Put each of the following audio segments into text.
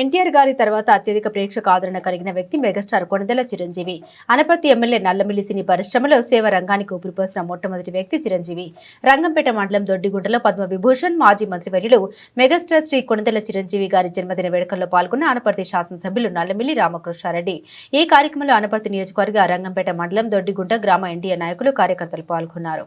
ఎన్టీఆర్ గారి తర్వాత అత్యధిక ప్రేక్షక ఆదరణ కలిగిన వ్యక్తి మెగాస్టార్ కొణిదెల చిరంజీవి. అనపర్తి ఎమ్మెల్యే నల్లమిల్లి సినీ పరిశ్రమలో సేవ రంగానికి ఊపిరిపోసిన మొట్టమొదటి వ్యక్తి చిరంజీవి. రంగంపేట మండలం దొడ్డిగుంటలో పద్మ విభూషణ్ మాజీ మంత్రివర్యులు మెగాస్టార్ శ్రీ కొణిదెల చిరంజీవి గారి జన్మదిన వేడుకల్లో పాల్గొన్న అనపర్తి శాసనసభ్యులు నల్లమిల్లి రామకృష్ణారెడ్డి. ఈ కార్యక్రమంలో అనపర్తి నియోజకవర్గ రంగంపేట మండలం దొడ్డిగుంట గ్రామ ఎన్డీఏ నాయకులు కార్యకర్తలు పాల్గొన్నారు.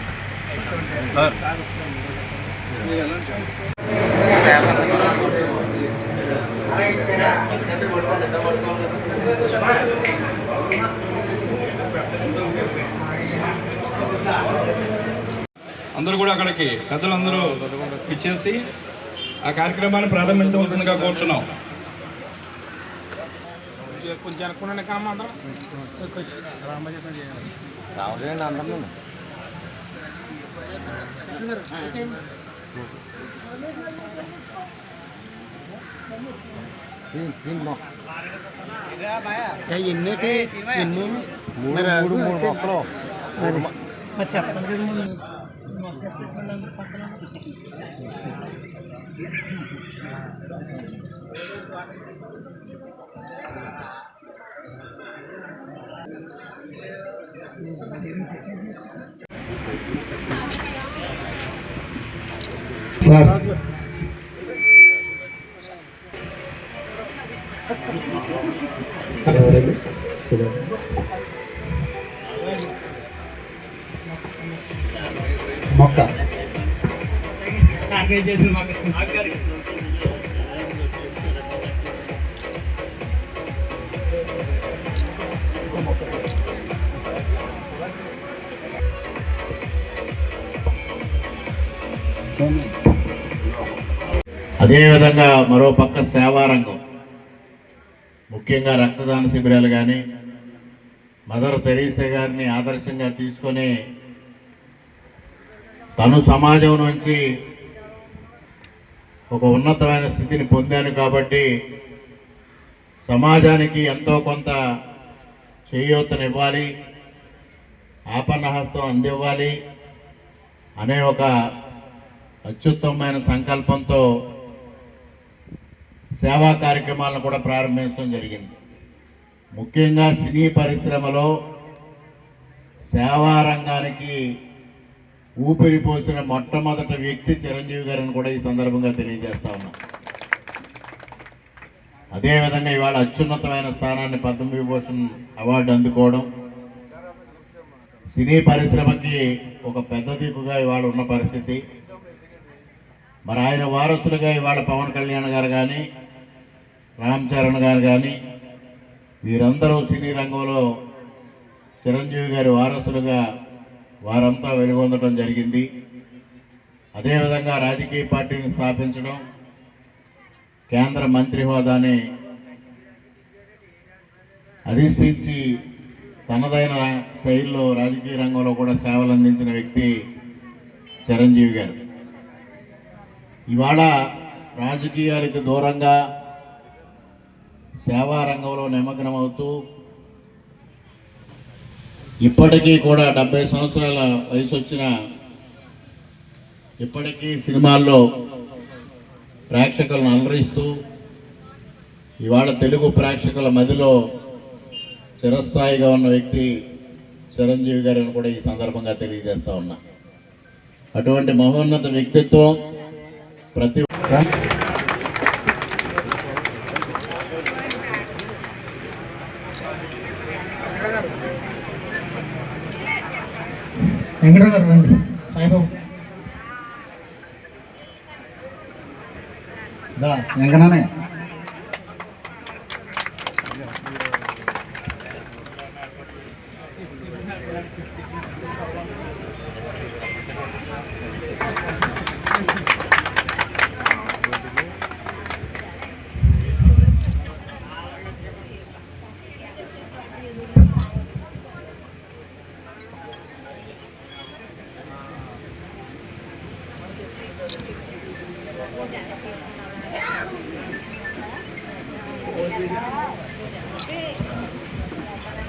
అందరూ కూడా అక్కడికి పెద్దలందరూ ఇచ్చేసి ఆ కార్యక్రమాన్ని ప్రారంభించవలసిందిగా కోరుతున్నాం కొంచెం అనుకున్నాను కానీ అందరం จะยินนี่ที่ยินมุ้งมุ้งมุ้งมุ้งบอกก็มาจับมันก็มุ้ง సార్. మొక్క. అదేవిధంగా మరో పక్క సేవారంగం. ముఖ్యంగా రక్తదాన శిబిరాలు కానీ మదర్ తెరీసా గారిని ఆదర్శంగా తీసుకొని తను సమాజం నుంచి ఒక ఉన్నతమైన స్థితిని పొందాను కాబట్టి సమాజానికి ఎంతో కొంత చేయూతనివ్వాలి ఆపన్నహస్తం అందివ్వాలి అనే ఒక అత్యుత్తమమైన సంకల్పంతో సేవా కార్యక్రమాలను కూడా ప్రారంభించడం జరిగింది. ముఖ్యంగా సినీ పరిశ్రమలో సేవా రంగానికి ఊపిరి పోసిన మొట్టమొదటి వ్యక్తి చిరంజీవి గారిని కూడా ఈ సందర్భంగా తెలియజేస్తా ఉన్నా. అదేవిధంగా ఇవాళ అత్యున్నతమైన స్థానాన్ని పద్మవిభూషణ్ అవార్డు అందుకోవడం సినీ పరిశ్రమకి ఒక పెద్ద దిక్కుగా ఇవాళ ఉన్న పరిస్థితి. మరి ఆయన వారసులుగా ఇవాళ పవన్ కళ్యాణ్ గారు కానీ రామ్ చరణ్ గారు కానీ వీరందరూ సినీ రంగంలో చిరంజీవి గారి వారసులుగా వారంతా వెలుగొందడం జరిగింది. అదేవిధంగా రాజకీయ పార్టీని స్థాపించడం కేంద్ర మంత్రి హోదాని అధిష్ఠించి తనదైన శైలిలో రాజకీయ రంగంలో కూడా సేవలు అందించిన వ్యక్తి చిరంజీవి గారు. ఇవాళ రాజకీయాలకు దూరంగా సేవా రంగంలో నిమగ్నమవుతూ ఇప్పటికీ కూడా డెబ్బై సంవత్సరాల వయసు వచ్చిన ఇప్పటికీ సినిమాల్లో ప్రేక్షకులను అలరిస్తూ ఇవాళ తెలుగు ప్రేక్షకుల మదిలో చిరస్థాయిగా ఉన్న వ్యక్తి చిరంజీవి గారిని కూడా ఈ సందర్భంగా తెలియజేస్తా ఉన్నా. అటువంటి మహోన్నత వ్యక్తిత్వం ప్రతి వెంకటరావు గారు రండి సాయిబాబు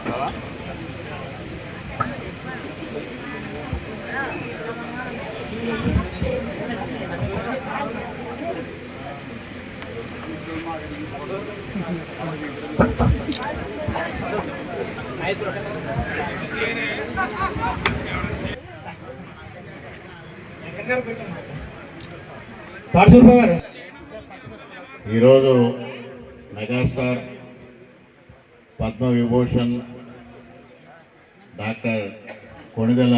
나와? అందరూ పెట్టండి ఈరోజు megastar Padma Vibhushan doctor Konidela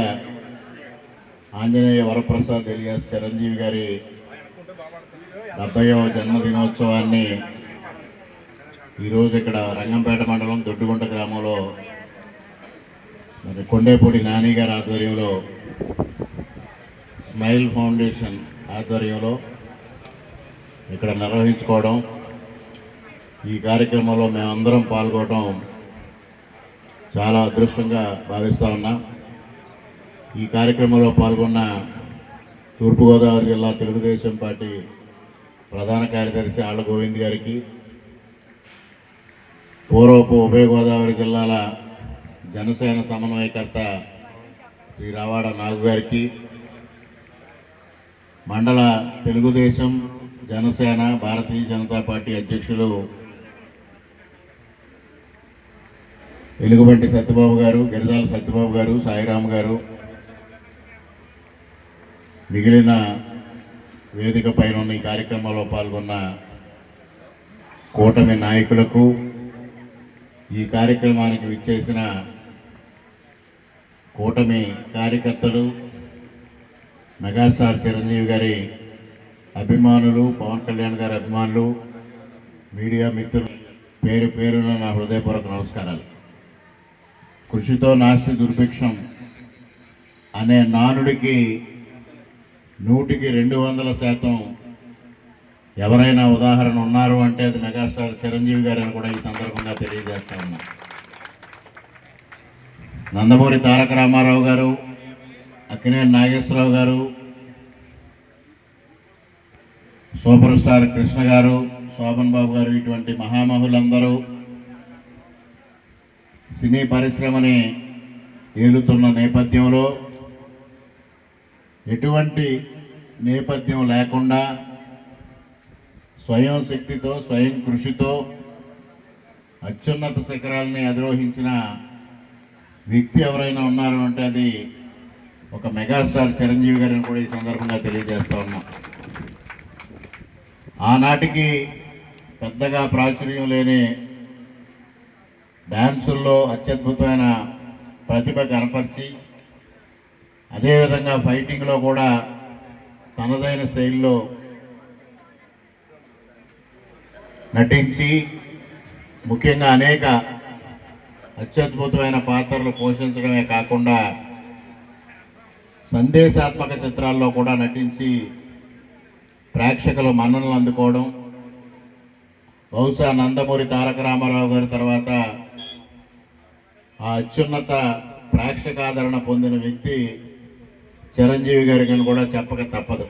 Anjaneya Varaprasad alias Chiranjeevi గారి డెబ్బైవ జన్మదినోత్సవాన్ని ఈరోజు ఇక్కడ రంగంపేట మండలం దొడ్డుగుంట గ్రామంలో మరి కొండేపూడి నాని గారి ఆధ్వర్యంలో స్మైల్ ఫౌండేషన్ ఆధ్వర్యంలో ఇక్కడ నిర్వహించుకోవడం. ఈ కార్యక్రమంలో మేమందరం పాల్గొనడం చాలా అదృష్టంగా భావిస్తూ ఉన్నాం. ఈ కార్యక్రమంలో పాల్గొన్న తూర్పుగోదావరి జిల్లా తెలుగుదేశం పార్టీ ప్రధాన కార్యదర్శి ఆళ్ళ గోవింద్ గారికి పూర్వపు ఉభయ గోదావరి జిల్లాల జనసేన సమన్వయకర్త శ్రీ రావాడ నాగు గారికి మండల తెలుగుదేశం జనసేన భారతీయ జనతా పార్టీ అధ్యక్షులు వెలుగుబంటి సత్యబాబు గారు గిరిజాల సత్యబాబు గారు సాయిరామ్ గారు మిగిలిన వేదిక పైన ఉన్న ఈ కార్యక్రమంలో పాల్గొన్న కూటమి నాయకులకు ఈ కార్యక్రమానికి విచ్చేసిన కూటమి కార్యకర్తలు మెగాస్టార్ చిరంజీవి గారి అభిమానులు పవన్ కళ్యాణ్ గారి అభిమానులు మీడియా మిత్రులు పేరు పేరున నా హృదయపూర్వక నమస్కారాలు. కృషితో నాస్తి దుర్భిక్షం అనే నానుడికి నూటికి రెండు వందల శాతం ఎవరైనా ఉదాహరణ ఉన్నారు అంటే అది మెగాస్టార్ చిరంజీవి గారు అని కూడా ఈ సందర్భంగా తెలియజేస్తా ఉన్నా. నందమూరి తారక రామారావు గారు అక్కినేని నాగేశ్వరరావు గారు సూపర్ స్టార్ కృష్ణ గారు శోభన్ బాబు గారు ఇటువంటి మహామహులందరూ సినీ పరిశ్రమని ఏలుతున్న నేపథ్యంలో ఎటువంటి నేపథ్యం లేకుండా స్వయం శక్తితో స్వయం కృషితో అత్యున్నత శిఖరాలని అధిరోహించిన వ్యక్తి ఎవరైనా ఉన్నారు అంటే అది ఒక మెగాస్టార్ చిరంజీవి గారిని కూడా ఈ సందర్భంగా తెలియజేస్తా ఉన్నాం. ఆనాటికి పెద్దగా ప్రాచుర్యం లేని డ్యాన్సుల్లో అత్యద్భుతమైన ప్రతిభ కనపరిచి అదేవిధంగా ఫైటింగ్లో కూడా తనదైన శైలిలో నటించి ముఖ్యంగా అనేక అత్యద్భుతమైన పాత్రలు పోషించడమే కాకుండా సందేశాత్మక చిత్రాల్లో కూడా నటించి ప్రేక్షకుల మన్ననలు అందుకోవడం. బహుశా నందమూరి తారక రామారావు గారి తర్వాత ఆ అత్యున్నత ప్రేక్షకాదరణ పొందిన వ్యక్తి చిరంజీవి గారికి అని కూడా చెప్పక తప్పదు.